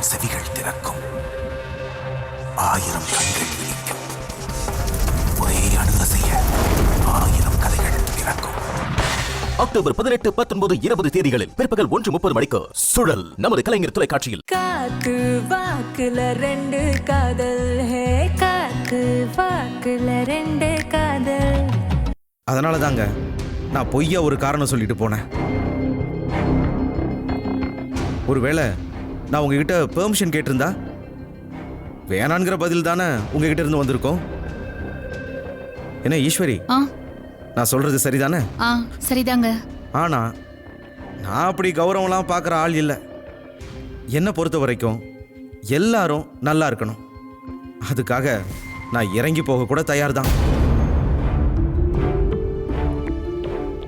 ஆயிரம் செவிகள் திறக்கும் ஆயிரம் கண்கள் விழிக்கும் ஒரே அணுக செய்ய ஆயிரம் கதைகள் பிறக்கும் அக்டோபர் பதினெட்டு பத்தொன்பது இருபது தேதிகளில் பிற்பகல் ஒன்று முப்பது மணிக்கு சுழல் நமது கலைஞர் தொலைக்காட்சியில். காத்து வாக்குல ரெண்டு காதல். ஹே காத்து வாக்குல ரெண்டு காதல். அதனால தாங்க நான் பொய்யா ஒரு காரணம் சொல்லிட்டு போனேன். ஒருவேளை நான் உங்ககிட்ட பெர்மிஷன் கேட்டிருந்தா? வேணான்கிற பதில் தானே உங்ககிட்ட இருந்து வந்திருக்கோம்? என்ன ஈஸ்வரி? நான் சொல்றது சரிதானே? சரிதாங்க. ஆனா நான் அப்படி கௌரவம்லாம் பார்க்குற ஆள் இல்லை. என்னை பொறுத்த வரைக்கும் எல்லாரும் நல்லா இருக்கணும். அதுக்காக நான் இறங்கி போக கூட தயார் தான்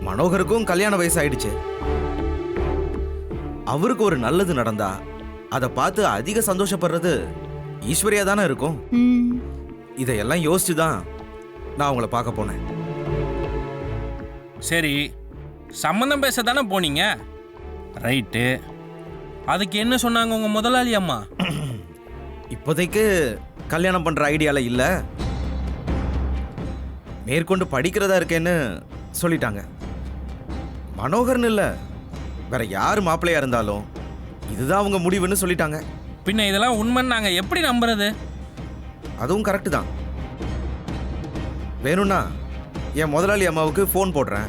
மனோகருக்கும் கல்யாண வயசு ஆயிடுச்சு. அவருக்கு ஒரு நல்லது நடந்தா அதை பார்த்து அதிக சந்தோஷப்படுறது ஈஸ்வரியா தானே இருக்கும்? ம். இதையெல்லாம் யோசிச்சு தான் நான் அவங்கள பார்க்க போனேன். சரி சம்மந்தம் பேச தானே போனீங்க? ரைட்டு. அதுக்கு என்ன சொன்னாங்க உங்க முதலாளி அம்மா? இப்போதைக்கு கல்யாணம் பண்ற ஐடியால இல்ல. மேற்கொண்டு படிக்கிறதா இருக்கேன்னு சொல்லிட்டாங்க. மனோகர்னு இல்ல வேற யார் மாப்பிள்ளையா இருந்தாலும் இதுதான் அவங்க முடிவுன்னு சொல்லிட்டாங்க. பின்ன இதெல்லாம் உண்மைன்னு நாங்க எப்படி நம்புறது? அதுவும் கரெக்டு தான். வேணும்னா என் முதலாளி அம்மாவுக்கு ஃபோன் போடுறேன்.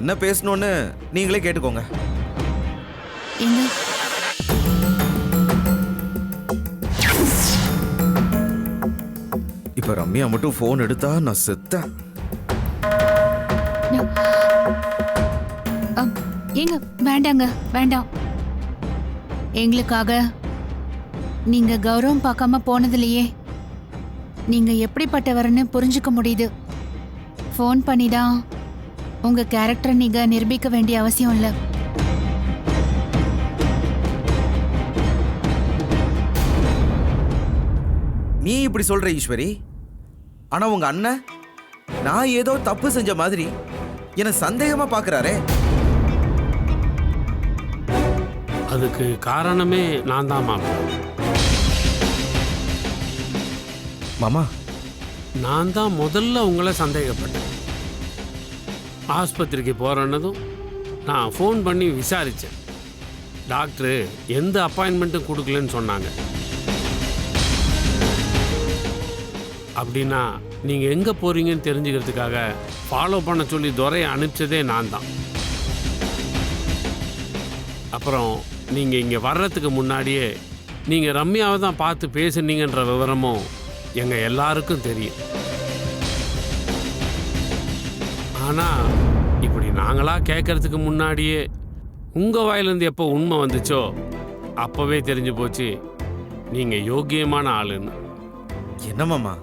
என்ன பேசணும்னு நீங்களே கேட்டுக்கோங்க. இப்போ ரம்யா மட்டும் ஃபோன் எடுத்தா நான் செத்தேன். ஏங்க வேண்டாங்க வேண்டாம். எங்களுக்காக. நீங்க கௌரவம் பார்க்காம போனதுலயே நீங்க எப்படிப்பட்டவர்னு புரிஞ்சுக்க முடியுது. ஃபோன் பண்ணி தான் உங்க கேரக்டரை நீங்க நிரூபிக்க வேண்டிய அவசியம் இல்லை. நீ இப்படி சொல்ற ஈஸ்வரி? ஆனா உங்க அண்ணன் நான் ஏதோ தப்பு செஞ்ச மாதிரி என்ன சந்தேகமா பாக்குறாரே அதுக்கு காரணமே நான் தான் மாமா. மாமா. நான் தான் முதல்ல உங்களை சந்தேகப்பட்டேன். ஆஸ்பத்திரிக்கு போகிறன்னதும் நான் ஃபோன் பண்ணி விசாரித்தேன் டாக்டரு எந்த அப்பாயின்மெண்ட்டும் கொடுக்கலன்னு சொன்னாங்க. அப்படின்னா நீங்கள் எங்கே போகிறீங்கன்னு தெரிஞ்சுக்கிறதுக்காக ஃபாலோ பண்ண சொல்லி துரையை அனுப்பிச்சதே நான் தான். அப்புறம் நீங்கள் இங்கே வர்றதுக்கு முன்னாடியே நீங்கள் ரம்யாவை தான் பார்த்து பேசுனீங்கன்ற விவரமும் எங்கள் எல்லாருக்கும் தெரியும். ஆனால் இப்படி நாங்களாக கேட்கறதுக்கு முன்னாடியே உங்கள் வாயிலேருந்து எப்போ உண்மை வந்துச்சோ அப்போவே தெரிஞ்சு போச்சு நீங்கள் யோக்கியமான ஆளுன்னு. என்ன மாமா?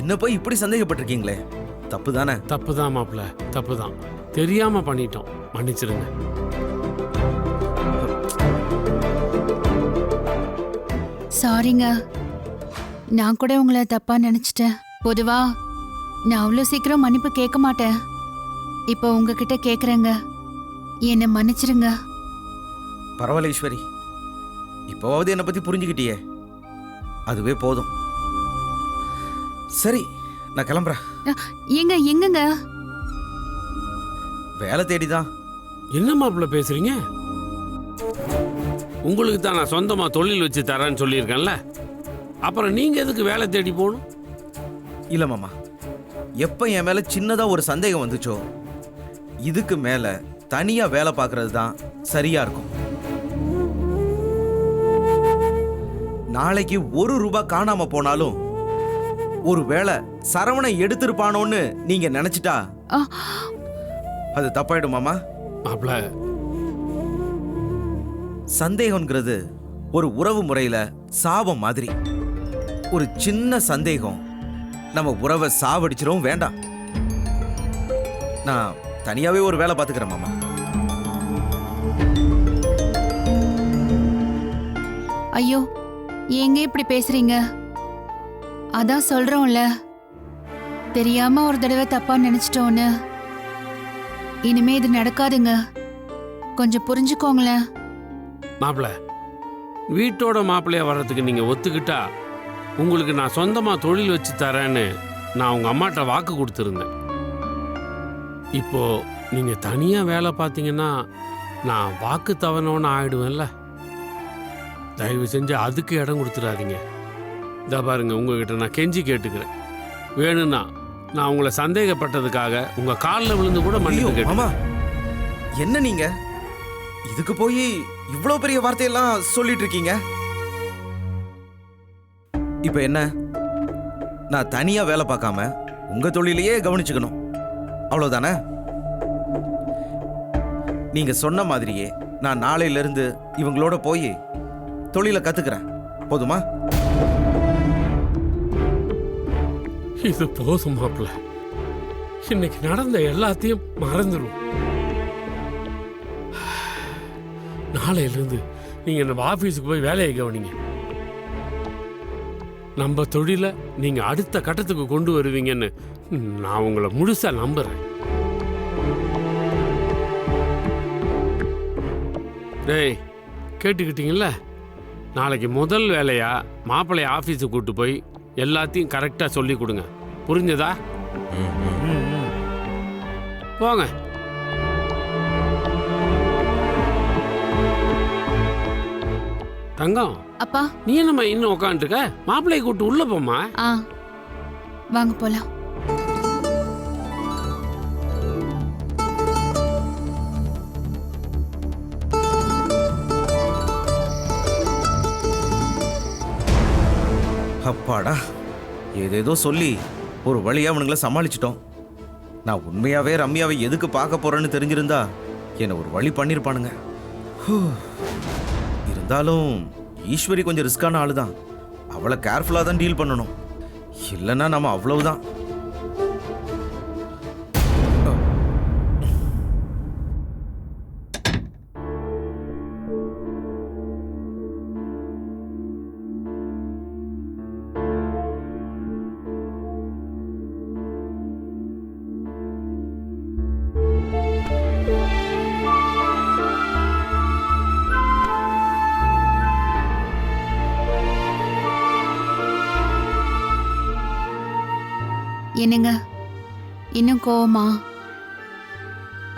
என்ன போய் இப்படி சந்தேகப்பட்டிருக்கீங்களே? தப்பு தானே? தப்பு தான் மாப்பிள்ள தப்பு தான். தெரியாமல் பண்ணிட்டோம். மன்னிச்சிருங்க சாரிங்க நான் கூட உங்களை தப்பா நினைச்சிட்டேன். பொதுவா நான் அவ்வளோ சீக்கிரம் மன்னிப்பு கேட்க மாட்டேன். இப்போ உங்ககிட்ட கேட்குறேங்க என்னை மன்னிச்சிருங்க. பரவாயில்ல ஈஸ்வரி. இப்போவாவது என்னை பத்தி புரிஞ்சுக்கிட்டியே. அதுவே போதும். சரி நான் கிளம்புறேன். அ, ஏங்க எங்கங்க? வேலை தேடிதான். என்ன மாப்பிள்ள பேசுறீங்க? உங்களுக்கு தான் நான் சொந்தமாக தொழில் வச்சு தரேன்னு சொல்லியிருக்கேன்ல. அப்புறம் நீங்கள் எதுக்கு வேலை தேடி போகணும்? இல்ல மாமா. எப்ப என் மேல சின்னதா ஒரு சந்தேகம் வந்துச்சோ இதுக்கு மேல தனியா வேலை பார்க்கறது தான் சரியா இருக்கும். நாளைக்கு ஒரு ரூபாய் காணாம போனாலும் ஒரு வேளை சரவணை எடுத்திருப்பானோன்னு நீங்க நினைச்சிட்டா ஆ, அது தப்பாயிடும் மாமா. மாப்பிள்ள சந்தேகம்ங்கிறது ஒரு உறவு முறையில் சாபம் மாதிரி. ஒரு சின்ன சந்தேகம் நம்ம உறவை சாவடிச்சிடவும் வேண்டாம். நான் தனியாகவே ஒரு வேலை பார்த்துக்கிறேன் மாமா. ஐயோ ஏங்க இப்படி பேசுறீங்க? அதான் சொல்றோம்ல. தெரியாம ஒரு தடவை தப்பா நினைச்சிட்டோன்னு. இனிமே இது நடக்காதுங்க. கொஞ்சம் புரிஞ்சுக்கோங்களேன். மாப்பிள்ள வீட்டோட மாப்பிள்ளையா வர்றதுக்கு நீங்கள் ஒத்துக்கிட்டா உங்களுக்கு நான் சொந்தமாக தொழில் வச்சு தரேன்னு நான் உங்கள் அம்மாட்ட வாக்கு கொடுத்துருந்தேன். இப்போ நீங்கள் தனியாக வேலை பார்த்தீங்கன்னா நான் வாக்கு தவணோன்னு ஆயிடுவேன்ல. தயவு செஞ்சு அதுக்கு இடம் கொடுத்துடாதீங்க. இதா பாருங்க உங்ககிட்ட நான் கெஞ்சி கேட்டுக்கிறேன். வேணும்னா நான் உங்களை சந்தேகப்பட்டதுக்காக உங்கள் காலில் விழுந்து கூட மன்னிப்பு கேட்டேன் என்ன நீங்க? இதுக்கு போய் இவ்வளவு பெரிய வார்த்தையெல்லாம் சொல்லிட்டு இருக்கீங்க இப்போ என்ன? நான் தனியா வேலை பார்க்காம உங்க தொழிலையே கவனிச்சுக்கணும். அவ்வளவுதானே? நீங்க சொன்ன மாதிரியே நான் நாளையிலிருந்து இவங்களோட போய் தொழிலை கத்துக்கிறேன். போதுமா? இது போதும் மாப்பிள்ள. இன்னைக்கு நடந்த எல்லாத்தையும் மறந்துடும் நாளையிலிருந்து நீங்க நம்ம ஆபீஸுக்கு போய் வேலையை கவனிங்க. நம்ம தொழிலை நீங்க அடுத்த கட்டத்துக்கு கொண்டு வருவீங்கன்னு நான் உங்களை முழுசா நம்புறேன். டேய் கேட்டுக்கிட்டீங்கல்ல? நாளைக்கு முதல் வேலையா மாப்பிள்ளைய ஆஃபீஸுக்கு கூட்டு போய் எல்லாத்தையும் கரெக்டாக சொல்லி கொடுங்க. புரிஞ்சதா? போங்க தங்கம். அப்பா. நீ என்னம்மா இன்னும் உட்காந்துருக்க மாப்பிள்ளைய கூட்டு உள்ள போம்மா. ஆ. வாங்க போலாம். அப்பாடா. ஏதேதோ சொல்லி ஒரு வழியா அவனுங்களை சமாளிச்சிட்டோம். நான் உண்மையாவே ரம்யாவை எதுக்கு பார்க்க போறேன்னு தெரிஞ்சிருந்தா என்னை ஒரு வழி பண்ணியிருப்பானுங்க ஹூ. இருந்தாலும் ஈஸ்வரி கொஞ்சம் ரிஸ்கான ஆளு தான் அவளை கேர்ஃபுல்லாக தான் டீல் பண்ணணும். இல்லைன்னா நம்ம அவ்வளவுதான். என்னங்க? இன்னும் கோவமா?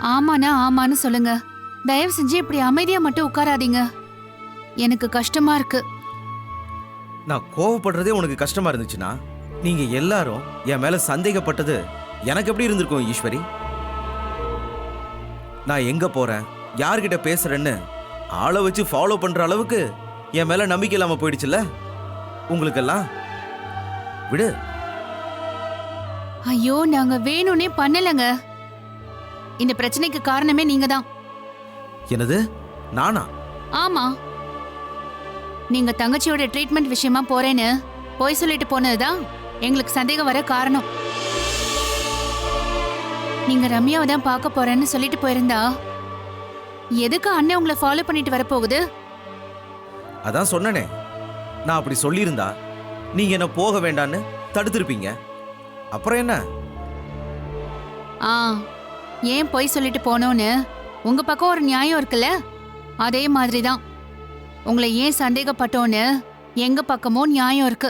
ஆமாண்ணா ஆமான்னு சொல்லுங்க. தயவு செஞ்சு இப்படி அமைதியா மட்டும் உட்காராதீங்க. எனக்கு கஷ்டமா இருக்கு. நான் கோவப்படுறதே உனக்கு கஷ்டமா இருந்துச்சுன்னா நீங்க எல்லாரும் என் மேல சந்தேகப்பட்டது எனக்கு எப்படி இருந்திருக்கும் ஈஸ்வரி? நான் எங்க போறேன்? யார்கிட்ட பேசுறேன்னு ஆளை வச்சு ஃபாலோ பண்ற அளவுக்கு என் மேல நம்பிக்கை இல்லாம போயிடுச்சுல்ல? உங்களுக்கெல்லாம்? விடு. ஐயோ நாங்க வேணும்னே பண்ணலங்க. இந்த பிரச்சனைக்கு காரணமே நீங்க தான் என்னது? நானா? ஆமா. நீங்க தங்கச்சியோட ட்ரீட்மெண்ட் விஷயமா போறேன்னு போய் சொல்லிட்டு போனதுதான் எங்களுக்கு சந்தேகம் வர காரணம். நீங்க ரம்யாவை தான் பார்க்க போறேன்னு சொல்லிட்டு போயிருந்தா எதுக்கு அண்ணன் உங்களை ஃபாலோ பண்ணிட்டு வரப்போகுது? அதான் சொன்னனே. நான் அப்படி சொல்லியிருந்தா நீங்க என்ன போக வேண்டான்னு தடுத்திருப்பீங்க. அப்புறம் என்ன? ஆ ஏன் பொய் சொல்லிட்டு போனோன்னு? உங்க பக்கம் ஒரு நியாயம் இருக்குல்ல? அதே மாதிரி தான் உங்களை ஏன் சந்தேகப்பட்டோன்னு எங்க பக்கமும் நியாயம் இருக்கு.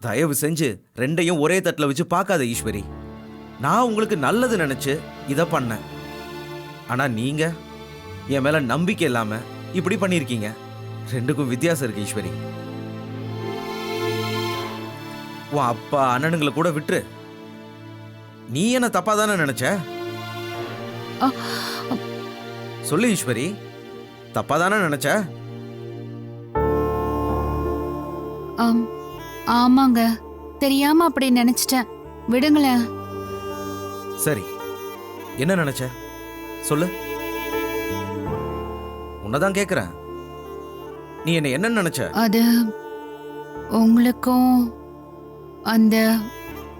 தயவு செஞ்சு ரெண்டையும் ஒரே தட்டில் வச்சு பார்க்காத ஈஸ்வரி. நான் உங்களுக்கு நல்லது நினைச்சு இதை பண்ணேன். ஆனா நீங்க என் மேல நம்பிக்கை இல்லாம இப்படி பண்ணியிருக்கீங்க. ரெண்டுக்கும் வித்தியாசம் இருக்கு ஈஸ்வரி. உன் அப்பா அண்ணனுங்களை கூட விட்டுரு. நீ என்ன தப்பா தானே நினைச்ச சொல்லு ஈஸ்வரி தப்பா தானே நினைச்ச? ஆம், ஆமாங்க. தெரியாம அப்படி நினைச்சிட்டேன். விடுங்களேன். சரி என்ன நினைச்ச? சொல்லு. உன்னதான் கேக்குறேன். நீ என்ன என்ன நினைச்ச? அது உங்களுக்கும் அந்த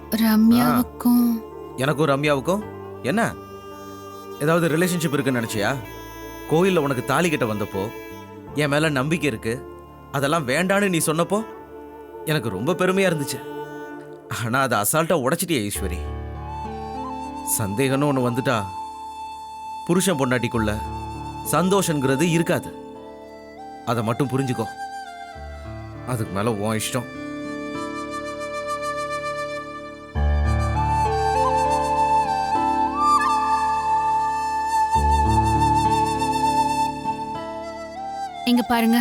ரம்யாவுக்கும் எனக்கும் ரம்யாவுக்கும்? என்ன? ஏதாவது ரிலேஷன்ஷிப் இருக்குன்னு நினச்சியா? கோயில்ல உனக்கு தாலி கிட்ட வந்தப்போ என் மேல நம்பிக்கை இருக்கு. அதெல்லாம் வேண்டான்னு நீ சொன்னப்போ எனக்கு ரொம்ப பெருமையா இருந்துச்சு. ஆனா அதை அசால்ட்டா உடைச்சிட்டியே ஈஸ்வரி. சந்தேகம்னு ஒன்று வந்துட்டா புருஷன் பொண்டாட்டிக்குள்ள சந்தோஷங்கிறது இருக்காது. அதை மட்டும் புரிஞ்சுக்கோ. அதுக்கு மேல உன் இஷ்டம். பாருங்க.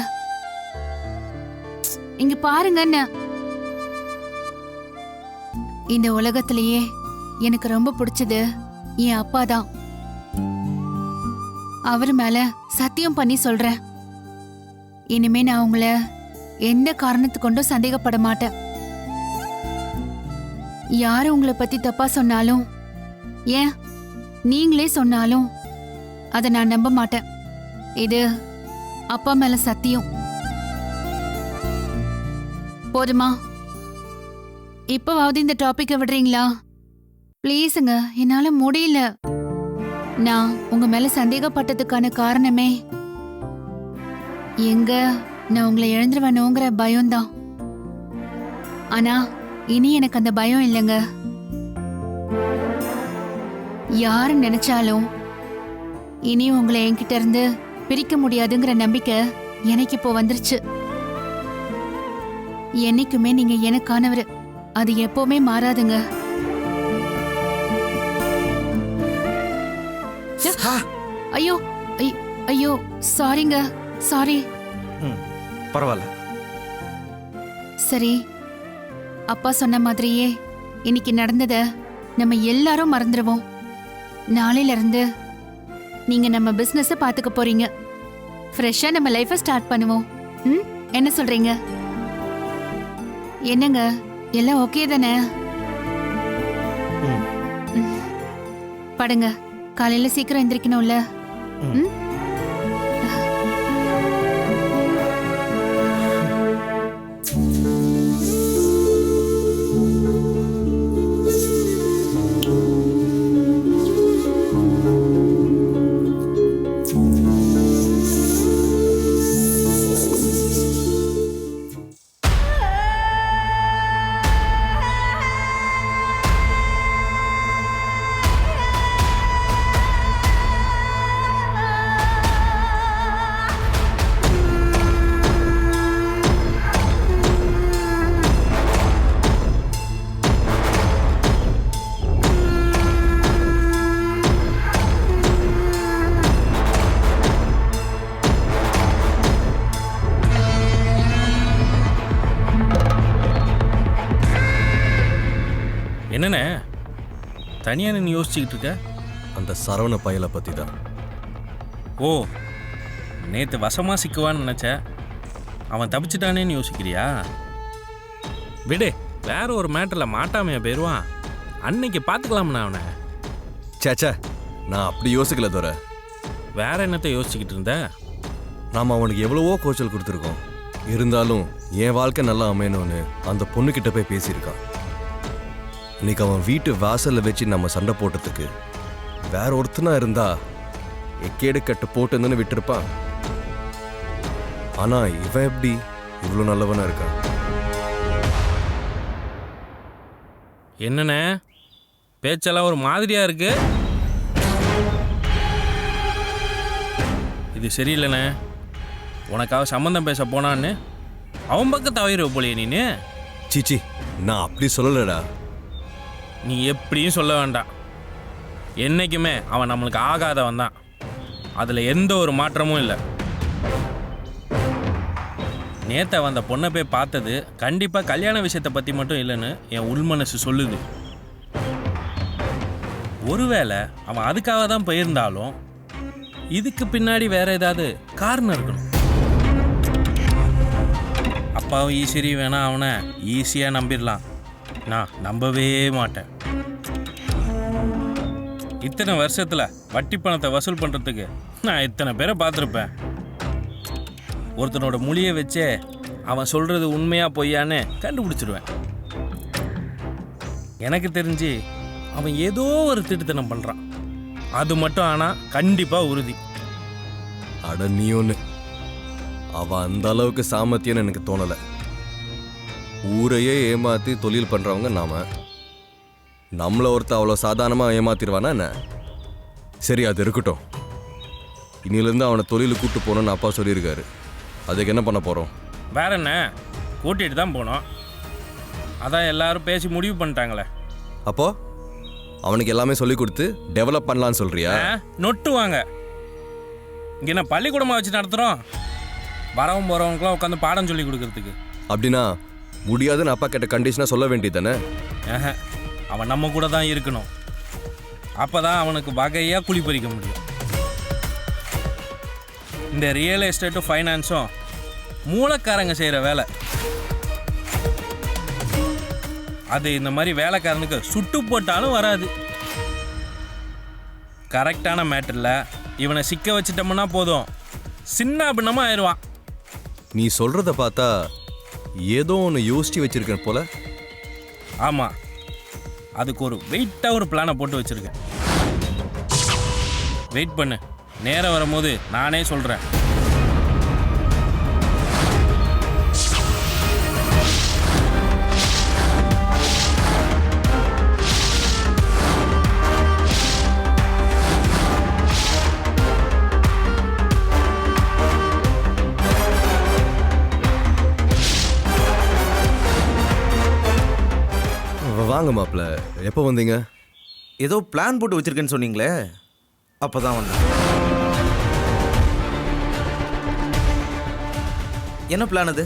இங்க பாருங்க இந்த உலகத்திலேயே எனக்கு ரொம்ப பிடிச்சது என் அப்பா தான். அவர் மேல சத்தியம் பண்ணி சொல்றேன். இனிமே நான் உங்களை எந்த காரணத்து கொண்டும் சந்தேகப்பட மாட்டேன். யாரு உங்களை பத்தி தப்பா சொன்னாலும் ஏன் நீங்களே சொன்னாலும் அதை நான் நம்ப மாட்டேன். இது அப்பா மேல சத்தியம். போதுமா? இப்பவாவது இந்த டாபிக்கை விடுறீங்களா? ப்ளீஸுங்க என்னால முடியல. நான் உங்க மேல சந்தேகப்பட்டதுக்கான காரணமே. எங்க நான் உங்களை இழந்துருவேணுங்கிற பயம்தான். ஆனா இனி எனக்கு அந்த பயம் இல்லைங்க. யாரு நினைச்சாலும் இனி உங்களை என்கிட்ட இருந்து பிரிக்க முடியாதுங்கிற நம்பிக்கை எனக்கு இப்போ வந்துருச்சு. என்னைக்குமே நீங்க எனக்கானவர். அது எப்பவுமே மாறாதுங்க. ஐயோ ஐயோ சாரிங்க சாரி. பரவாயில்ல. சரி அப்பா சொன்ன மாதிரியே இன்னைக்கு நடந்தத நம்ம எல்லாரும் மறந்துடுவோம் நாளையில இருந்து நீங்க நம்ம பிசினஸ் பாத்துக்க போறீங்க. ஃப்ரெஷ்ஷா நம்ம லைஃபை ஸ்டார்ட் பண்ணுவோம். ம்? என்ன சொல்றீங்க? என்னங்க? எல்லாம் ஓகே தானே. படுங்க. காலையில சீக்கிரம் எந்திரிக்கணும்ல. ம். தனியாக நின்று யோசிச்சுக்கிட்டு இருக்க? அந்த சரவண பயலை பற்றி தான் ஓ நேற்று வசமாக சிக்குவான்னு நினச்சேன் அவன் தப்பிச்சிட்டானேன்னு யோசிக்கிறியா? விடு வேற ஒரு மேட்டரில் மாட்டாமையா போயிடுவான் அன்னைக்கு பார்த்துக்கலாம்ண்ணா அவனை. சேச்சே நான் அப்படி யோசிக்கல தோற வேற என்னத்தை யோசிச்சுக்கிட்டு இருந்த? நாம் அவனுக்கு எவ்வளவோ கோச்சல் கொடுத்துருக்கோம். இருந்தாலும் என் வாழ்க்கை நல்லா அமையணும்னு அந்த பொண்ணுக்கிட்ட போய் பேசியிருக்கான். இன்னைக்கு அவன் வீட்டு வாசல்ல வச்சு நம்ம சண்டை போட்டதுக்கு வேற ஒருத்தனா இருந்தா எக்கேடு கட்டு போட்டுன்னு விட்டிருப்பான். ஆனா இவன் எப்படி இவ்வளோ நல்லவனா இருக்கான்? என்னண்ணே? பேச்செல்லாம் ஒரு மாதிரியா இருக்கு? இது சரியில்லைண்ணே. உனக்காக சம்மந்தம் பேச போனான்னு அவன் பக்கம் தவிர போலியே நீனு. சீச்சி நான் அப்படி சொல்லலடா. நீ எப்படியும் சொல்ல வேண்டாம். என்னைக்குமே அவன் நம்மளுக்கு ஆகாதவன் தான். அதில் எந்த ஒரு மாற்றமும் இல்லை. நேத்த வந்த பொண்ணை போய் பார்த்தது கண்டிப்பாக கல்யாண விஷயத்தை பற்றி மட்டும் இல்லைன்னு என் உள்மனசு சொல்லுது. ஒருவேளை அவன் அதுக்காக தான் போயிருந்தாலும் இதுக்கு பின்னாடி வேற ஏதாவது காரணம் இருக்கணும். அப்பாவும் ஈஸ்வரி வேணா அவனை ஈஸியாக நம்பிடலாம். நான் நம்பவே மாட்டேன். இத்தனை வருஷத்துல வட்டி பணத்தை வசூல் பண்றதுக்கு நான் இத்தனை பேரை பார்த்துருப்பேன். ஒருத்தனோட மொழியை வச்சே அவன் சொல்றது உண்மையா பொய்யான்னு கண்டுபிடிச்சிருவேன். எனக்கு தெரிஞ்சு அவன் ஏதோ ஒரு திட்டுத்தனம் பண்றான். அது மட்டும் ஆனா கண்டிப்பா உறுதி. அட நீ ஒன்று அவன் அந்த அளவுக்கு சாமர்த்தியம்னு எனக்கு தோணலை. ஊரையே ஏமாத்தி தொழில் பண்றவங்க நாம. நம்மள ஒருத்த அவ்வளோ சாதாரணமாக ஏமாத்திடுவானா என்ன? சரி அது இருக்கட்டும். இனியிலேருந்து அவனை தொழிலுக்கு கூட்டு போகணும்னு அப்பா சொல்லியிருக்காரு. அதுக்கு என்ன பண்ண போகிறோம் வேற என்ன? கூட்டிகிட்டு தான் போனோம். அதான் எல்லாரும் பேசி முடிவு பண்ணிட்டாங்களே. அப்போ? அவனுக்கு எல்லாமே சொல்லி கொடுத்து டெவலப் பண்ணலான்னு சொல்றியா? ஆ, நொட்டுவாங்க இங்கே என்ன பள்ளிக்கூடமாக வச்சு நடத்துகிறோம் வரவும் போகிறவங்களுக்குலாம் உட்காந்து பாடம் சொல்லி கொடுக்கறதுக்கு. அப்படின்னா முடியாதுன்னு அப்பா கேட்ட கண்டிஷனாக சொல்ல வேண்டியது தானே? அவன் நம்ம கூட தான் இருக்கணும். அப்போ தான் அவனுக்கு வகையாக குழி பறிக்க முடியும். இந்த ரியல் எஸ்டேட்டும் ஃபைனான்ஸும் மூலக்காரங்க செய்கிற வேலை. அது இந்த மாதிரி வேலைக்காரனுக்கு சுட்டு போட்டாலும் வராது. கரெக்டான மேட்டரில் இவனை சிக்க வச்சிட்டோம்னா போதும். சின்ன பின்னமாக ஆயிடுவான். நீ சொல்கிறத பார்த்தா ஏதோ ஒன்று யோசிச்சு வச்சிருக்கேன் போல. ஆமாம் அதுக்கு ஒரு வெயிட்டாக ஒரு பிளானை போட்டு வச்சுருக்கேன். வெயிட் பண்ணு. நேரம் வரும்போது நானே சொல்கிறேன் வாங்க மாப்பிள்ள. எப்போ வந்தீங்க? ஏதோ பிளான் போட்டு வச்சிருக்கேன்னு சொன்னீங்களே. அப்போ தான் வந்தேன். என்ன பிளான் அது?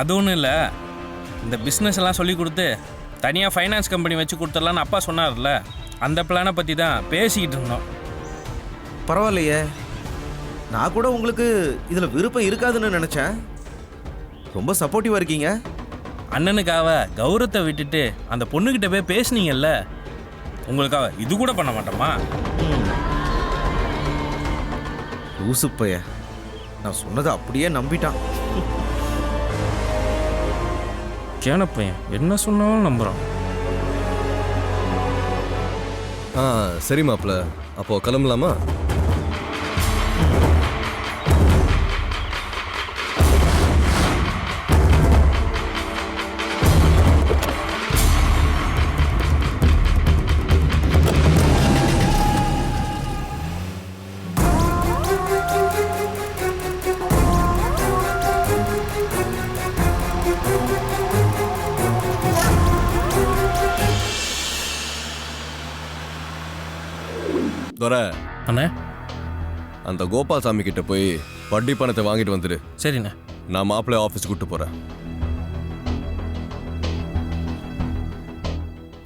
அது ஒன்றும் இல்லை. இந்த பிஸ்னஸ் எல்லாம் சொல்லி கொடுத்து தனியாக ஃபைனான்ஸ் கம்பெனி வச்சு கொடுத்துடலான்னு அப்பா சொன்னார்ல. அந்த பிளானை பற்றி தான் பேசிக்கிட்டு இருந்தோம். பரவாயில்லையே. நான் கூட உங்களுக்கு இதில் விருப்பம் இருக்காதுன்னு நினச்சேன். ரொம்ப சப்போர்ட்டிவாக இருக்கீங்க. அண்ணனுக்காக கௌரவத்தை விட்டுட்டு அந்த பொண்ணுக்கிட்ட போய் பேசுனீங்கல்ல உங்களுக்காக இது கூட பண்ண மாட்டோமா? லூசு பைய. நான் சொன்னதை அப்படியே நம்பிட்டான். கேனப்பையன் என்ன சொன்னாலும் நம்புகிறான் ஆ சரி மாப்பிள்ள. அப்போ கிளம்பலாமா? அந்த கோபால் சாமி கிட்ட போய் வட்டி பணத்தை வாங்கிட்டு வந்துடு சரிண்ணே. நான் மாப்பிள்ளை ஆஃபீஸ் கூட்டு போகிறேன்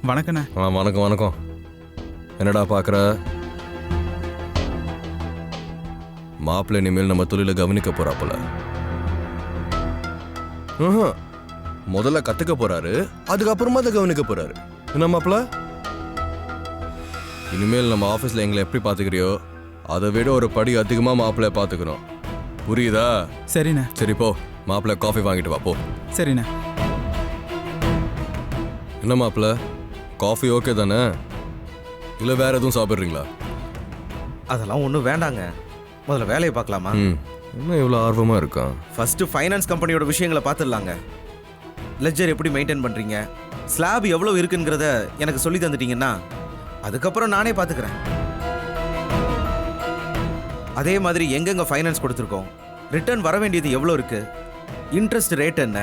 வணக்கண்ணே. ஆ வணக்கம் வணக்கம். என்னடா பார்க்குற மாப்பிள்ளை இனிமேல் நம்ம தொழிலை கவனிக்க போறாப்புல ம்ஹும். முதல்ல கத்துக்க போறாரு அதுக்கப்புறமா அதை கவனிக்க போறாரு. என்ன மாப்பிள்ள? இனிமேல் நம்ம ஆஃபீஸில் எங்களை எப்படி பார்த்துக்கிறியோ அதை விட ஒரு படி அதிகமாக மாப்பிள்ளைய பார்த்துக்கணும். புரியுதா? சரிண்ணே. சரி போ. மாப்பிள்ளை காஃபி வாங்கிட்டு வா போ. சரிண்ணே. என்ன மாப்பிள்ள காஃபி ஓகே தானே? இல்லை வேற எதுவும் சாப்பிட்றீங்களா? அதெல்லாம் ஒன்றும் வேண்டாங்க. முதல்ல வேலையை பார்க்கலாமா? ம். இன்னும் இவ்வளோ ஆர்வமாக இருக்கான் ஃபர்ஸ்ட் ஃபைனான்ஸ் கம்பெனியோட விஷயங்களை பார்த்துடலாங்க. லெஜர் எப்படி மெயின்டைன் பண்ணுறீங்க ஸ்லாப் எவ்வளோ இருக்குங்கிறத எனக்கு சொல்லி தந்துட்டீங்கன்னா அதுக்கப்புறம் நானே பார்த்துக்கிறேன். அதே மாதிரி எங்கெங்க ஃபைனான்ஸ் கொடுத்துருக்கோம்? ரிட்டர்ன் வர வேண்டியது எவ்வளோ இருக்குது இன்ட்ரெஸ்ட் ரேட் என்ன?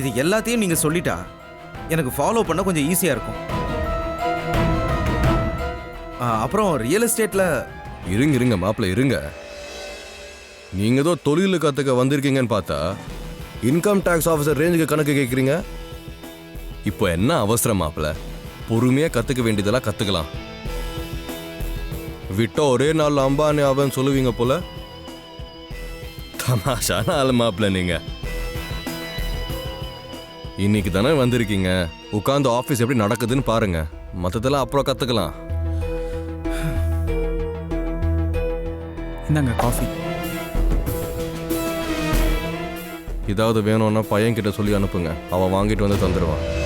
இது எல்லாத்தையும் நீங்கள் சொல்லிட்டா எனக்கு ஃபாலோ பண்ண கொஞ்சம் ஈஸியாக இருக்கும். அப்புறம் ரியல் எஸ்டேட்டில் இருங்க இருங்க மாப்பிள்ள இருங்க. நீங்கள் ஏதோ தொழில் கற்றுக்க வந்திருக்கீங்கன்னு பார்த்தா இன்கம் டேக்ஸ் ஆஃபீஸர் ரேஞ்சுக்கு கணக்கு கேட்குறீங்க இப்போ என்ன அவசரம் மாப்பிள்ள? பொறுமையாக கற்றுக்க வேண்டியதெல்லாம் கற்றுக்கலாம் விட்டா ஒரே நாள் அம்பானி அவன் சொல்லுவீங்க போல? தமாஷான ஆள் மாப்பிள்ள நீங்க. இன்னைக்கு தானே வந்திருக்கீங்க. உட்காந்து ஆஃபீஸ் எப்படி நடக்குதுன்னு பாருங்க. மற்றதெல்லாம் அப்புறம் கத்துக்கலாம். இந்தாங்க காஃபி. ஏதாவது வேணும்னா பையன் கிட்ட சொல்லி அனுப்புங்க. அவன் வாங்கிட்டு வந்து தந்துடுவான்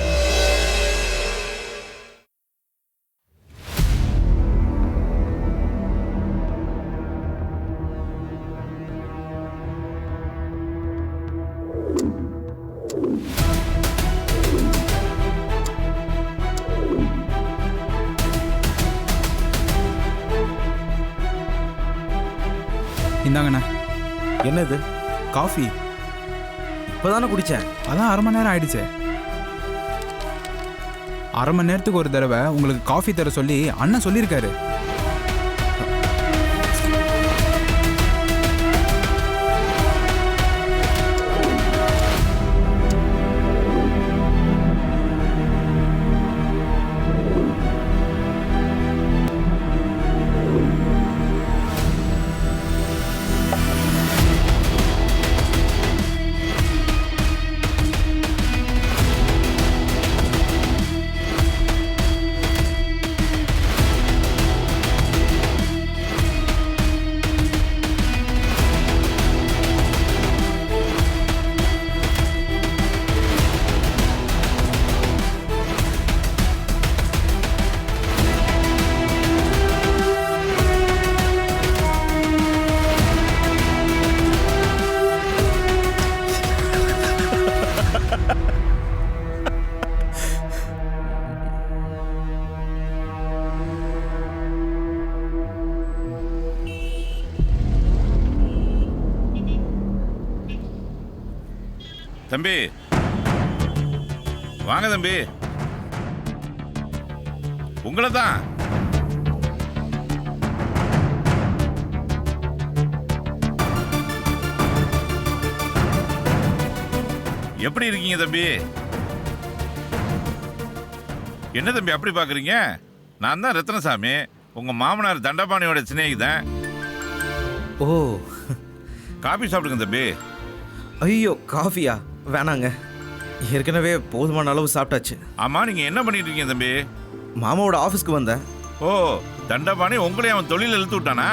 இப்போதானே குடித்தேன் அதான் அரை மணி நேரம் ஆயிடுச்சு. அரை மணி நேரத்துக்கு ஒரு தடவை உங்களுக்கு காஃபி தர சொல்லி அண்ணன் சொல்லியிருக்காரு. தம்பி. உங்களை தான் எப்படி இருக்கீங்க தம்பி? என்ன தம்பி அப்படி பாக்குறீங்க? நான் தான் ரத்னசாமி. உங்க மாமனார் தண்டபாணியோட சிநேகிதன். ஓ. காபி சாப்பிடுங்க தம்பி. ஐயோ காஃபியா? வேணாங்க. ஏற்கனவே போதுமான அளவு சாப்பிட்டாச்சு. ஆமா நீங்க என்ன பண்ணிட்டு இருக்கீங்க தம்பி? மாமாவோட ஆஃபீஸ்க்கு வந்தேன். ஓ தண்டபாணி உங்களையும் அவன் தொழில் இழுத்து விட்டானா?